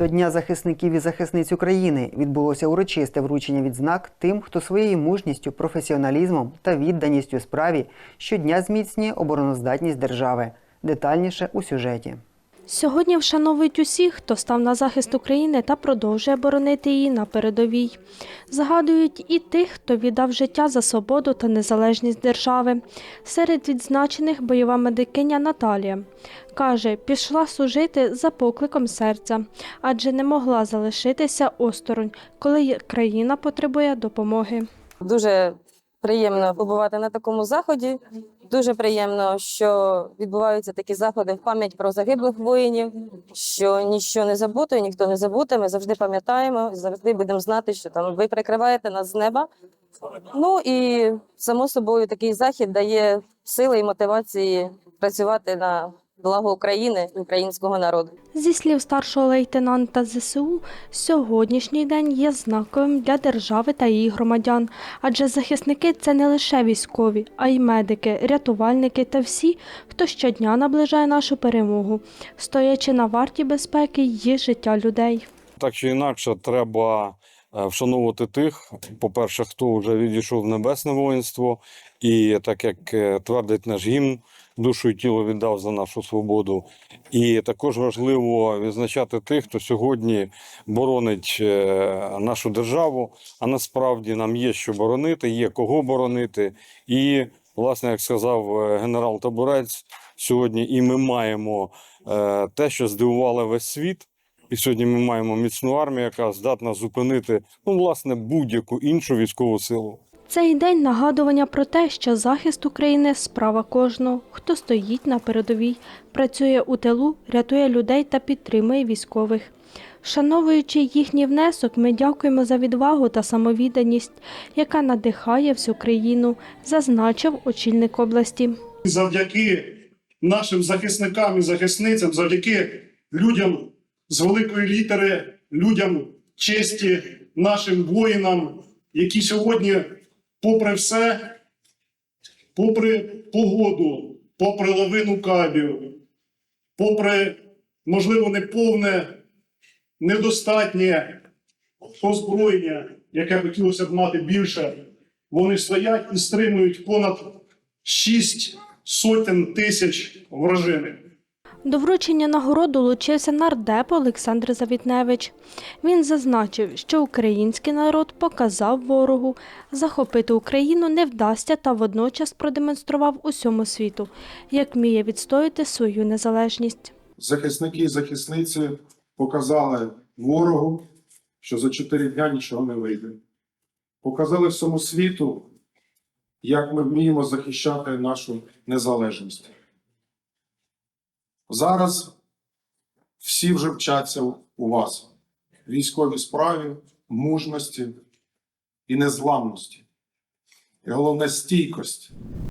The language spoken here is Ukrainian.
До Дня захисників і захисниць України відбулося урочисте вручення відзнак тим, хто своєю мужністю, професіоналізмом та відданістю справі щодня зміцнює обороноздатність держави. Детальніше у сюжеті. Сьогодні вшановують усіх, хто став на захист України та продовжує боронити її на передовій. Згадують і тих, хто віддав життя за свободу та незалежність держави. Серед відзначених бойова медикиня Наталія. Каже, пішла служити за покликом серця, адже не могла залишитися осторонь, коли країна потребує допомоги. Дуже приємно побувати на такому заході. Дуже приємно, що відбуваються такі заходи в пам'ять про загиблих воїнів, що нічого не забуто, ніхто не забуде. Ми завжди пам'ятаємо, завжди будемо знати, що там ви прикриваєте нас з неба. Ну і само собою такий захід дає сили і мотивації працювати на благо України і українського народу. Зі слів старшого лейтенанта ЗСУ, сьогоднішній день є знаковим для держави та її громадян, адже захисники це не лише військові, а й медики, рятувальники та всі, хто щодня наближає нашу перемогу, стоячи на варті безпеки й життя людей. Так чи інакше, треба е, вшановувати тих, по-перше, хто вже відійшов в небесне воїнство, і так як е, твердить наш гімн, душу і тіло віддав за нашу свободу. І також важливо відзначати тих, хто сьогодні боронить е, нашу державу. А насправді нам є що боронити, є кого боронити. І, власне, як сказав е, генерал Табурець, сьогодні і ми маємо е, те, що здивувало весь світ. І сьогодні ми маємо міцну армію, яка здатна зупинити ну, власне будь-яку іншу військову силу. Цей день нагадування про те, що захист України справа кожного, хто стоїть на передовій, працює у тилу, рятує людей та підтримує військових. Шановуючи їхній внесок, ми дякуємо за відвагу та самовідданість, яка надихає всю країну, зазначив очільник області. завдяки нашим захисникам і захисницям, завдяки людям з великої літери, людям честі, нашим воїнам, які сьогодні, попри все, попри погоду, попри лавину кабів, попри, можливо, неповне, недостатнє озброєння, яке хотілося б мати більше, вони стоять і стримують понад шість сотень тисяч вражини. До вручення нагород долучився нардеп Олександр Завітневич. Він зазначив, що український народ показав ворогу, захопити Україну не вдасться та водночас продемонстрував усьому світу, як вміє відстояти свою незалежність. захисники і захисниці показали ворогу, що за чотири дня нічого не вийде. Показали всьому світу, як ми вміємо захищати нашу незалежність. Зараз всі вже вчаться у вас військовій справі, мужності і незламності. І головне стійкості.